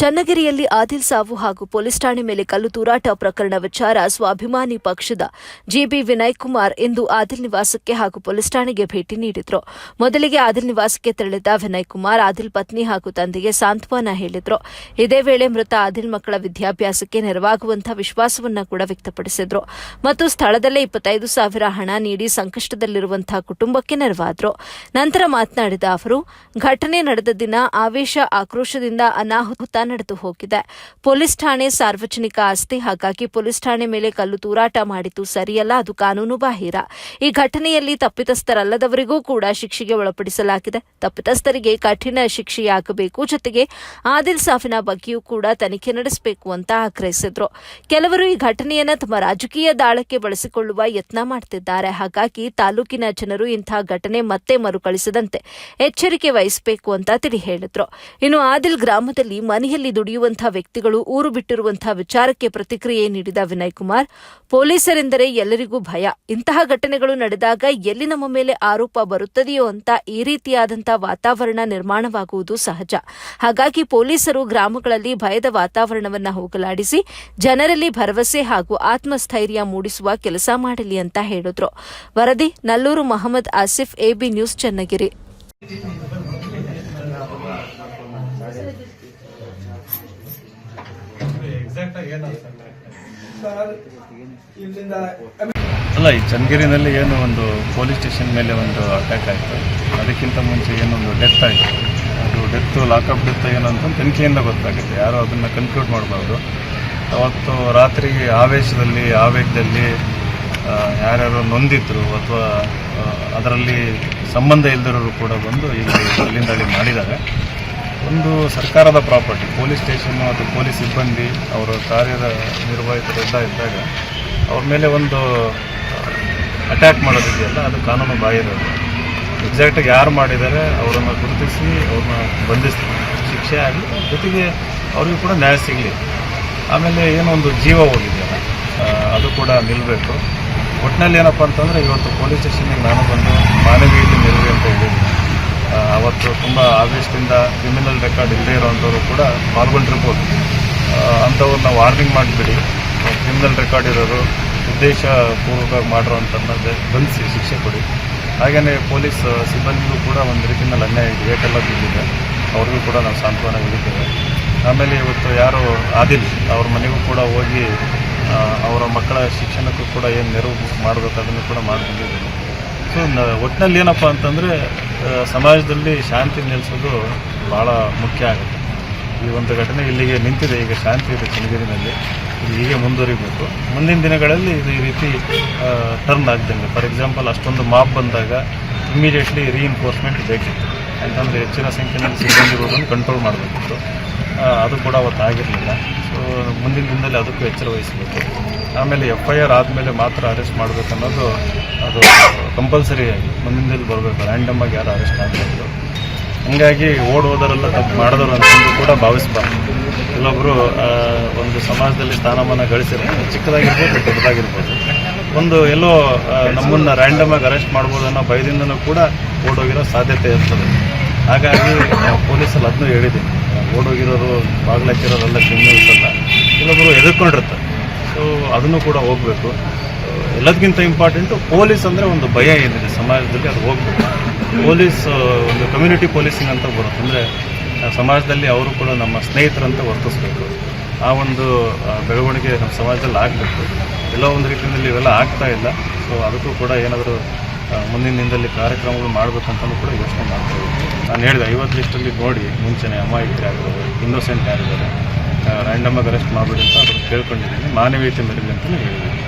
ಚನ್ನಗಿರಿಯಲ್ಲಿ ಆದಿಲ್ ಸಾವು ಹಾಗೂ ಪೊಲೀಸ್ ಠಾಣೆ ಮೇಲೆ ಕಲ್ಲು ತೂರಾಟ ಪ್ರಕರಣ ವಿಚಾರ ಸ್ವಾಭಿಮಾನಿ ಪಕ್ಷದ ಜಿಬಿ ವಿನಯ್ ಕುಮಾರ್ ಇಂದು ಆದಿಲ್ ನಿವಾಸಕ್ಕೆ ಹಾಗೂ ಪೊಲೀಸ್ ಠಾಣೆಗೆ ಭೇಟಿ ನೀಡಿದ್ರು. ಮೊದಲಿಗೆ ಆದಿಲ್ ನಿವಾಸಕ್ಕೆ ತೆರಳಿದ ವಿನಯ್ ಕುಮಾರ್ ಆದಿಲ್ ಪತ್ನಿ ಹಾಗೂ ತಂದೆಗೆ ಸಾಂತ್ವನ ಹೇಳಿದ್ರು. ಇದೇ ವೇಳೆ ಮೃತ ಆದಿಲ್ ಮಕ್ಕಳ ವಿದ್ಯಾಭ್ಯಾಸಕ್ಕೆ ನೆರವಾಗುವಂತಹ ವಿಶ್ವಾಸವನ್ನ ಕೂಡ ವ್ಯಕ್ತಪಡಿಸಿದ್ರು. ಮತ್ತು ಸ್ಥಳದಲ್ಲೇ ಇಪ್ಪತ್ತೈದು ಸಾವಿರ ಹಣ ನೀಡಿ ಸಂಕಷ್ಟದಲ್ಲಿರುವಂತಹ ಕುಟುಂಬಕ್ಕೆ ನೆರವಾದ್ರು. ನಂತರ ಮಾತನಾಡಿದ ಅವರು, ಘಟನೆ ನಡೆದ ದಿನ ಆವೇಶ ಆಕ್ರೋಶದಿಂದ ಅನಾಹುತ ನಡೆದು ಹೋಗಿದೆ. ಪೊಲೀಸ್ ಠಾಣೆ ಸಾರ್ವಜನಿಕ ಆಸ್ತಿ, ಹಾಗಾಗಿ ಪೊಲೀಸ್ ಠಾಣೆ ಮೇಲೆ ಕಲ್ಲು ತೂರಾಟ ಮಾಡಿತು ಸರಿಯಲ್ಲ, ಅದು ಕಾನೂನು ಬಾಹಿರ. ಈ ಘಟನೆಯಲ್ಲಿ ತಪ್ಪಿತಸ್ಥರಲ್ಲದವರಿಗೂ ಕೂಡ ಶಿಕ್ಷೆಗೆ ಒಳಪಡಿಸಲಾಗಿದೆ. ತಪ್ಪಿತಸ್ಥರಿಗೆ ಕಠಿಣ ಶಿಕ್ಷೆಯಾಗಬೇಕು, ಜೊತೆಗೆ ಆದಿಲ್ ಸಾಫಿನ ಬಗ್ಗೆಯೂ ಕೂಡ ತನಿಖೆ ನಡೆಸಬೇಕು ಅಂತ ಆಗ್ರಹಿಸಿದ್ರು. ಕೆಲವರು ಈ ಘಟನೆಯನ್ನು ತಮ್ಮ ರಾಜಕೀಯ ದಾಳಕ್ಕೆ ಬಳಸಿಕೊಳ್ಳುವ ಯತ್ನ ಮಾಡುತ್ತಿದ್ದಾರೆ ಹಾಗಾಗಿ ತಾಲೂಕಿನ ಜನರು ಇಂತಹ ಘಟನೆ ಮತ್ತೆ ಮರುಕಳಿಸದಂತೆ ಎಚ್ಚರಿಕೆ ವಹಿಸಬೇಕು ಅಂತ ತಿಳಿ ಹೇಳಿದ್ರು. ಇನ್ನು ಆದಿಲ್ ಗ್ರಾಮದಲ್ಲಿ ಮನೆಯಲ್ಲಿ ದುಡಿಯುವಂತಹ ವ್ಯಕ್ತಿಗಳು ಊರು ಬಿಟ್ಟಿರುವಂತಹ ವಿಚಾರಕ್ಕೆ ಪ್ರತಿಕ್ರಿಯೆ ನೀಡಿದ ವಿನಯ್ ಕುಮಾರ್ ಪೊಲೀಸರೆಂದರೆ ಎಲ್ಲರಿಗೂ ಭಯ. ಇಂತಹ ಘಟನೆಗಳು ನಡೆದಾಗ ಎಲ್ಲಿ ನಮ್ಮ ಮೇಲೆ ಆರೋಪ ಬರುತ್ತದೆಯೋ ಅಂತ ಈ ರೀತಿಯಾದಂತಹ ವಾತಾವರಣ ನಿರ್ಮಾಣವಾಗುವುದು ಸಹಜ. ಹಾಗಾಗಿ ಪೊಲೀಸರು ಗ್ರಾಮಗಳಲ್ಲಿ ಭಯದ ವಾತಾವರಣವನ್ನು ಹೋಗಲಾಡಿಸಿ, ಜನರಲ್ಲಿ ಭರವಸೆ ಹಾಗೂ ಆತ್ಮಸ್ಥೈರ್ಯ ಮೂಡಿಸುವ ಕೆಲಸ ಮಾಡಲಿ ಅಂತ ಹೇಳಿದ್ರು. ವರದಿ, Nallur Mohammed Asif AB news, Channagiri exact ಆಗಿ ಏನಾಗ್ತದೆ ಸರ್ ಇಲ್ಲಿಂದ ಅಲ್ಲ, ಈ ಚನ್ನಗಿರಿನಲ್ಲಿ ಏನು ಒಂದು ಪೊಲೀಸ್ ಸ್ಟೇಷನ್ ಮೇಲೆ ಒಂದು ಅಟ್ಯಾಕ್ ಆಯಿತು. ಅದಕ್ಕಿಂತ ಮುಂಚೆ ಏನೊಂದು ಡೆತ್ ಆಯಿತು. ಅದು ಡೆತ್ ಲಾಕಪ್ ಡೆತ್ ಏನು ಅಂತ ತನಿಖೆಯಿಂದ ಗೊತ್ತಾಗುತ್ತೆ. ಯಾರು ಅದನ್ನು ಕನ್ಕ್ಲೂಡ್ ಮಾಡಬಾರ್ದು. ಅವತ್ತು ರಾತ್ರಿ ಆವೇಶದಲ್ಲಿ, ಆವೇಗದಲ್ಲಿ ಯಾರ್ಯಾರು ನೊಂದಿದ್ರು ಅಥವಾ ಅದರಲ್ಲಿ ಸಂಬಂಧ ಇಲ್ಲದಿರೋರು ಕೂಡ ಬಂದು ಇಲ್ಲಿ ಅಲ್ಲಿಂದ ಅಲ್ಲಿ ಮಾಡಿದ್ದಾರೆ. ಒಂದು ಸರ್ಕಾರದ ಪ್ರಾಪರ್ಟಿ, ಪೊಲೀಸ್ ಸ್ಟೇಷನ್ನು ಅಥವಾ ಪೊಲೀಸ್ ಸಿಬ್ಬಂದಿ ಅವರ ಕಾರ್ಯದ ನಿರ್ವಾಹಿತರೆಲ್ಲ ಇದ್ದಾಗ ಅವ್ರ ಮೇಲೆ ಒಂದು ಅಟ್ಯಾಕ್ ಮಾಡೋದಿದೆಯಲ್ಲ, ಅದು ಕಾನೂನು ಬಾಹಿರೋದು ಎಕ್ಸಾಕ್ಟಾಗಿ ಯಾರು ಮಾಡಿದ್ದಾರೆ ಅವರನ್ನು ಗುರುತಿಸಿ, ಅವ್ರನ್ನ ಬಂಧಿಸ್ತೀವಿ ಶಿಕ್ಷೆ ಆಗಲಿ ಜೊತೆಗೆ ಅವ್ರಿಗೂ ಕೂಡ ನ್ಯಾಯ ಸಿಗಲಿ. ಆಮೇಲೆ ಏನೋ ಒಂದು ಜೀವ ಹೋಗಿದೆಯಲ್ಲ ಅದು ಕೂಡ ನಿಲ್ಲಬೇಕು ಒಟ್ಟಿನಲ್ಲಿ ಏನಪ್ಪ ಅಂತಂದರೆ ಇವತ್ತು ಪೊಲೀಸ್ ಸ್ಟೇಷನ್ಗೆ ನಾನು ಬಂದು ಮಾನವೀಯತೆ ನಿಲ್ಲಲಿ ಅಂತ ಹೇಳಿದ್ದೀನಿ ಆ, ಅವತ್ತು ತುಂಬ ಆವೇಶದಿಂದ ಕ್ರಿಮಿನಲ್ ರೆಕಾರ್ಡ್ ಇಲ್ಲದೇ ಇರೋವಂಥವ್ರು ಕೂಡ ಪಾಲ್ಗೊಂಡಿರ್ಬೋದು. ಅಂಥವ್ರನ್ನ ವಾರ್ನಿಂಗ್ ಮಾಡಿಬಿಡಿ. ಕ್ರಿಮಿನಲ್ ರೆಕಾರ್ಡ್ ಇರೋರು ಉದ್ದೇಶ ಪೂರ್ವಕವಾಗಿ ಮಾಡಿರೋವಂಥದ್ದು ಬಂಧಿಸಿ ಶಿಕ್ಷೆ ಕೊಡಿ. ಹಾಗೆಯೇ ಪೊಲೀಸ್ ಸಿಬ್ಬಂದಿಗೂ ಕೂಡ ಒಂದು ರೀತಿಯಲ್ಲಿ ಅನ್ಯಾಯ ಇದೆ. ಏಕೆಲ್ಲ ಬಿದ್ದಿದೆ ಅವ್ರಿಗೂ ಕೂಡ ನಾವು ಸಾಂತ್ವನ ಹೇಳಿದ್ದೇವೆ ಆಮೇಲೆ ಇವತ್ತು ಯಾರು ಆದಿಲ್ ಅವ್ರ ಮನೆಗೂ ಕೂಡ ಹೋಗಿ ಅವರ ಮಕ್ಕಳ ಶಿಕ್ಷಣಕ್ಕೂ ಕೂಡ ಏನು ನೆರವು ಮಾಡಬೇಕು ಅದನ್ನು ಕೂಡ ಮಾಡ್ಕೊಂಡಿದ್ದೀನಿ. ಸೊ ಒಟ್ಟಿನಲ್ಲಿ ಏನಪ್ಪ ಅಂತಂದರೆ ಸಮಾಜದಲ್ಲಿ ಶಾಂತಿ ನೆಲೆಸೋದು ಭಾಳ ಮುಖ್ಯ ಆಗುತ್ತೆ. ಈ ಒಂದು ಘಟನೆ ಇಲ್ಲಿಗೆ ನಿಂತಿದೆ, ಈಗ ಶಾಂತಿ ಇದೆ ಚನ್ನಗಿರಿನಲ್ಲಿ ಇದು ಹೀಗೆ ಮುಂದುವರಿಬೇಕು. ಮುಂದಿನ ದಿನಗಳಲ್ಲಿ ಇದು ಈ ರೀತಿ ಟರ್ನ್ ಆಗ್ದಂಗೆ ಫಾರ್ ಎಕ್ಸಾಂಪಲ್ ಅಷ್ಟೊಂದು ಮಾಪ್ ಬಂದಾಗ ಇಮಿಡಿಯೇಟ್ಲಿ ರೀಇನ್ಫೋರ್ಸ್ಮೆಂಟ್ ಬೇಕಿತ್ತು. ಯಾಕಂದರೆ ಹೆಚ್ಚಿನ ಸಂಖ್ಯೆಯಲ್ಲಿ ಸಿಬ್ಬಂದಿ ಇರೋದನ್ನು ಕಂಟ್ರೋಲ್ ಮಾಡಬೇಕಿತ್ತು ಅದು ಕೂಡ ಅವತ್ತು ಆಗಿರಲಿಲ್ಲ. ಸೊ ಮುಂದಿನ ದಿನದಲ್ಲಿ ಅದಕ್ಕೂ ಎಚ್ಚರ ವಹಿಸಬೇಕು. ಆಮೇಲೆ ಎಫ್ ಐ ಆರ್ ಆದಮೇಲೆ ಮಾತ್ರ ಅರೆಸ್ಟ್ ಮಾಡಬೇಕು ಕಂಪಲ್ಸರಿ ಮುಂದಿನ ಬರಬೇಕು. ರ್ಯಾಂಡಮ್ ಆಗಿ ಯಾರು ಅರೆಸ್ಟ್ ಆಗಬಾರ್ದು. ಹಂಗಾಗಿ ಓಡ್ ಹೋದರೆಲ್ಲ ತಪ್ಪು ಮಾಡಿದ್ರು ಅಂತಂದು ಕೂಡ ಭಾವಿಸ್ಬಾರ್ದು. ಕೆಲವೊಬ್ಬರು ಒಂದು ಸಮಾಜದಲ್ಲಿ ಸ್ಥಾನಮಾನ ಗಳಿಸಿದ್ರೆ ಚಿಕ್ಕದಾಗಿರ್ಬೋದು, ದೊಡ್ಡದಾಗಿರ್ಬೋದು. ಒಂದು ಎಲ್ಲೋ ನಮ್ಮನ್ನ ರ್ಯಾಂಡಮ್ ಆಗಿ ಅರೆಸ್ಟ್ ಮಾಡ್ಬೋದು ಅನ್ನೋ ಭಯದಿಂದನೂ ಕೂಡ ಓಡೋಗಿರೋ ಸಾಧ್ಯತೆ ಇರ್ತದೆ. ಹಾಗಾಗಿ ಪೊಲೀಸಲ್ಲಿ ಅದನ್ನೂ ಹೇಳಿದೆ ಓಡೋಗಿರೋರು ಬಾಗ್ಲಾಕಿರೋರೆಲ್ಲ ಕ್ರಿಮಿನಲ್ಸ್ ಅಲ್ಲ ಕೆಲವೊಬ್ಬರು ಎದುರ್ಕೊಂಡಿರ್ತಾರೆ. ಸೊ ಅದನ್ನು ಕೂಡ ಹೋಗಬೇಕು. ಎಲ್ಲದಕ್ಕಿಂತ ಇಂಪಾರ್ಟೆಂಟು ಪೊಲೀಸ್ ಅಂದರೆ ಒಂದು ಭಯ ಏನಿದೆ ಸಮಾಜದಲ್ಲಿ, ಅದು ಹೋಗ್ಬೇಕು. ಪೊಲೀಸ್ ಒಂದು ಕಮ್ಯುನಿಟಿ ಪೊಲೀಸಿಂಗ್ ಅಂತ ಬರುತ್ತೆ. ಅಂದರೆ ಸಮಾಜದಲ್ಲಿ ಅವರು ಕೂಡ ನಮ್ಮ ಸ್ನೇಹಿತರಂತ ವರ್ತಿಸ್ಬೇಕು. ಆ ಒಂದು ಬೆಳವಣಿಗೆ ನಮ್ಮ ಸಮಾಜದಲ್ಲಿ ಆಗಬೇಕು. ಎಲ್ಲ ಒಂದು ರೀತಿಯಲ್ಲಿ ಇವೆಲ್ಲ ಆಗ್ತಾ ಇಲ್ಲ. ಸೊ ಅದಕ್ಕೂ ಕೂಡ ಏನಾದರೂ ಮುಂದಿನ ದಿನದಲ್ಲಿ ಕಾರ್ಯಕ್ರಮಗಳು ಮಾಡಬೇಕಂತಲೂ ಕೂಡ ಯೋಚನೆ ಮಾಡ್ತೀವಿ ನಾನು ಹೇಳಿದೆ, ಐವತ್ತು ಲಿಸ್ಟಲ್ಲಿ ನೋಡಿ, ಮುಂಚೆನೆ ಆಗಿರ್ಬೋದು ಇನ್ನೋಸೆಂಟ್ ಯಾರಿದ್ದಾರೆ. ರ್ಯಾಂಡಮ್ ಆಗಿ ಅರೆಸ್ಟ್ ಮಾಡಬೇಡಿ ಅಂತ ಅದನ್ನು ಕೇಳ್ಕೊಂಡಿದ್ದೀನಿ. ಮಾನವೀಯತೆ ಮೇರೆಗೆ ಅಂತಲೇ ಹೇಳಿದ್ದೀನಿ.